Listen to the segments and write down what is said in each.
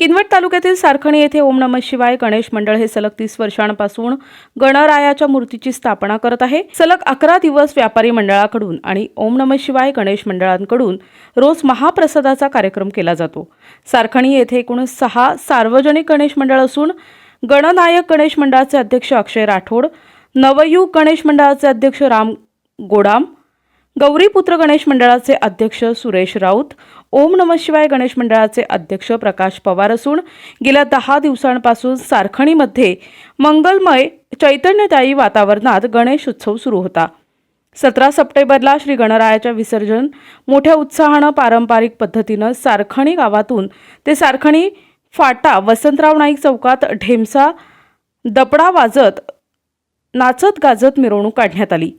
किनवट तालुक्यातील सारखणी येथे ओम नम शिवाय गणेश मंडळ हे सलग तीस वर्षांपासून गणरायाच्या मूर्तीची स्थापना करत आहे. सलग अकरा दिवस व्यापारी मंडळाकडून आणि ओम नम शिवाय गणेश मंडळांकडून रोज महाप्रसादाचा कार्यक्रम केला जातो. सारखणी येथे एकूण सहा सार्वजनिक गणेश मंडळ असून गणनायक गणेश मंडळाचे अध्यक्ष अक्षय राठोड नवयुग गणेश मंडळाचे अध्यक्ष राम गोडाम गौरीपुत्र गणेश मंडळाचे अध्यक्ष सुरेश राऊत ओम नम शिवाय गणेश मंडळाचे अध्यक्ष प्रकाश पवार असून गेल्या दहा दिवसांपासून सारखणीमध्ये मंगलमय चैतन्यदायी वातावरणात गणेश उत्सव सुरू होता. सतरा सप्टेंबरला श्री गणरायाच्या विसर्जन मोठ्या उत्साहानं पारंपरिक पद्धतीनं सारखणी गावातून ते सारखणी फाटा वसंतराव नाईक चौकात ढेमसा दपडा वाजत नाचत गाजत मिरवणूक काढण्यात आली.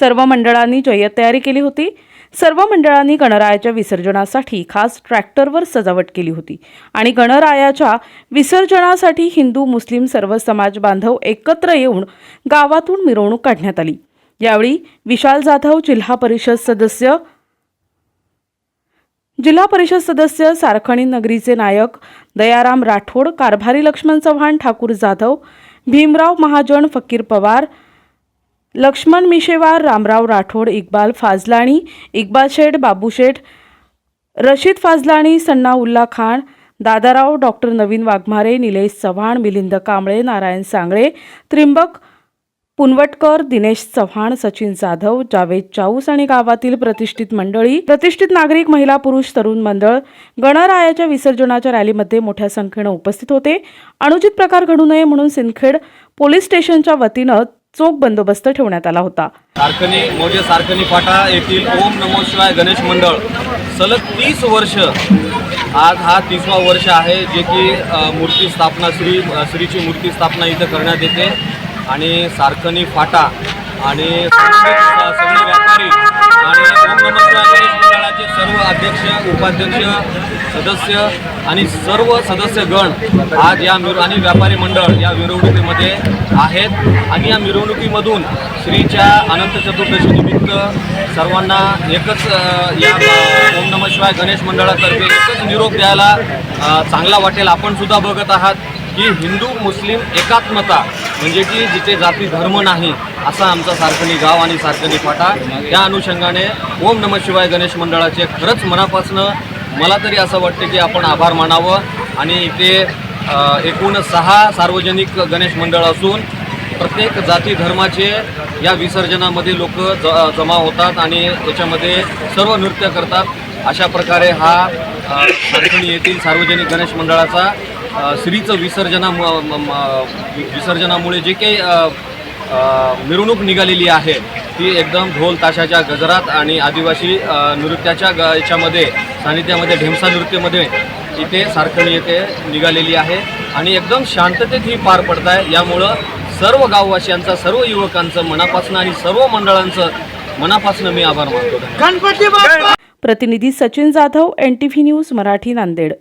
सर्व मंडळांनी जय्यत तयारी केली होती. सर्व मंडळांनी गणरायाच्या विसर्जनासाठी खास ट्रॅक्टरवर सजावट केली होती. आणि गणरायाच्या विसर्जनासाठी हिंदू मुस्लिम सर्व समाज बांधव एकत्र येऊन गावातून मिरवणूक काढण्यात आली. यावेळी विशाल जाधव जिल्हा परिषद सदस्य जिल्हा परिषद सदस्य सारखणी नगरीचे नायक दयाराम राठोड कारभारी लक्ष्मण चव्हाण ठाकूर जाधव भीमराव महाजन फकीर पवार लक्ष्मण मिशेवार रामराव राठोड इक्बाल फाजलाणी इक्बाल शेठ बाबू शेठ रशीद फाजलाणी सन्नाउल्ला खान दादाराव डॉक्टर नवीन वाघमारे निलेश चव्हाण मिलिंद कांबळे नारायण सांगळे त्रिंबक पुनवटकर दिनेश चव्हाण सचिन जाधव जावेद चाऊस आणि गावातील प्रतिष्ठित मंडळी प्रतिष्ठित नागरिक महिला पुरुष तरुण मंडळ गणरायाच्या विसर्जनाच्या रॅलीमध्ये मोठ्या संख्येनं उपस्थित होते. अनुचित प्रकार घडू नये म्हणून सिंदखेड पोलीस स्टेशनच्या वतीनं चोख बंदोबस्त ठेवण्यात आला होता. सारखनी मोजे सारखनी फाटा येथील ओम नमो शिवाय गणेश मंडळ. सलग तीस वर्ष आज हा तिसवा वर्ष आहे जे की मूर्ती स्थापना श्री श्रीची मूर्ती स्थापना इथं करण्यात येते. आणि सारखनी फाटा आणि सगळे व्यापारी आणि मंडळाचे सर्व अध्यक्ष उपाध्यक्ष सदस्य आणि सर्व सदस्यगण आज या मिर आणि व्यापारी मंडळ या मिरवणुकीमध्ये आहेत. आणि या मिरवणुकीमधून श्रीच्या अनंत चतुर्दशी निमित्त सर्वांना एकच या ओम नम शिवाय गणेश मंडळातर्फे एकच निरोप द्यायला चांगला वाटेल आपण सुद्धा बघत आहात की हिंदू मुस्लिम एकात्मता म्हणजे की जिथे जाती धर्म नाही असा आमचा सारखणी गाव आणि सारखणी फाटा. त्या अनुषंगाने ओम नम शिवाय गणेश मंडळाचे खरंच मनापासनं मला तरी असं वाटतं की आपण आभार मानावं. आणि इथे एकूण सहा सार्वजनिक गणेश मंडळ असून प्रत्येक जाती धर्माचे या विसर्जनामध्ये लोक ज जमा होतात आणि याच्यामध्ये सर्व नृत्य करतात. अशा प्रकारे हा अडचणी येथील सार्वजनिक गणेश मंडळाचा श्रीचं विसर्जना म- म- विसर्जनामुळे जे काही मिरवणूक निघालेली आहे ती एकदम ढोल ताशाच्या गजरात आणि आदिवासी नृत्याच्या ग याच्यामध्ये सानिध्यामध्ये ढेमसा नृत्यमध्ये इथे सारखणी येथे निघालेली आहे. आणि एकदम शांततेत ही पार पडत आहे यामुळं सर्व गाववासियांचा सर्व युवकांचं मनापासून आणि सर्व मंडळांचं मनापासून मी आभार मानतो. प्रतिनिधी Sachin Jadhav N T V news Marathi Nanded.